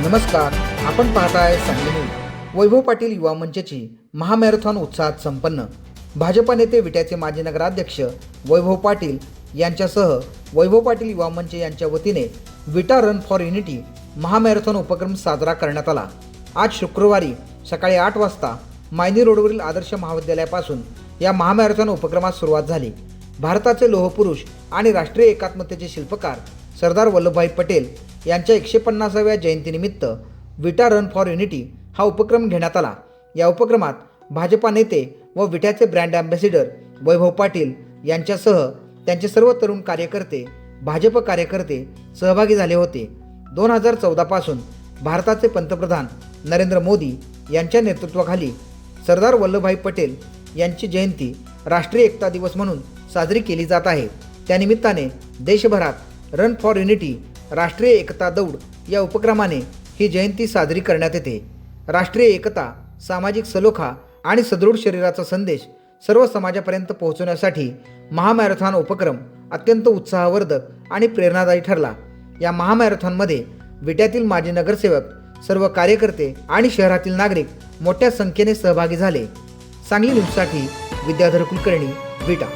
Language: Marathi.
नमस्कार आपण पाहताय सांगली न्यूज वैभव पाटील युवा मंचची महामॅरेथॉन उत्साहात संपन्न. भाजपा नेते विट्याचे माजी नगराध्यक्ष वैभव पाटील यांच्यासह वैभव पाटील युवा मंच यांच्या वतीने विटा रन फॉर युनिटी महामॅरेथॉन उपक्रम साजरा करण्यात आला. आज शुक्रवारी सकाळी आठ वाजता मायनी रोडवरील आदर्श महाविद्यालयापासून या महामॅरेथॉन उपक्रमास सुरुवात झाली. भारताचे लोहपुरुष आणि राष्ट्रीय एकात्मतेचे शिल्पकार सरदार वल्लभभाई पटेल यांच्या एकशे पन्नासाव्या जयंतीनिमित्त विटा रन फॉर युनिटी हा उपक्रम घेण्यात आला. या उपक्रमात भाजपा नेते व विट्याचे ब्रँड ॲम्बॅसिडर वैभव पाटील यांच्यासह त्यांचे सर्व तरुण कार्यकर्ते भाजप कार्यकर्ते सहभागी झाले होते. दोन हजार चौदापासून भारताचे पंतप्रधान नरेंद्र मोदी यांच्या नेतृत्वाखाली सरदार वल्लभभाई पटेल यांची जयंती राष्ट्रीय एकता दिवस म्हणून साजरी केली जात आहे. त्यानिमित्ताने देशभरात रन फॉर युनिटी राष्ट्रीय एकता दौड या उपक्रमाने ही जयंती साजरी करण्यात येते. राष्ट्रीय एकता सामाजिक सलोखा आणि सदृढ शरीराचा संदेश सर्व समाजापर्यंत पोहोचवण्यासाठी महामॅरेथॉन उपक्रम अत्यंत उत्साहवर्धक आणि प्रेरणादायी ठरला. या महामॅरेथॉनमध्ये विट्यातील माजी नगरसेवक सर्व कार्यकर्ते आणि शहरातील नागरिक मोठ्या संख्येने सहभागी झाले. सांगली न्यूजसाठी विद्याधर कुलकर्णी विटा.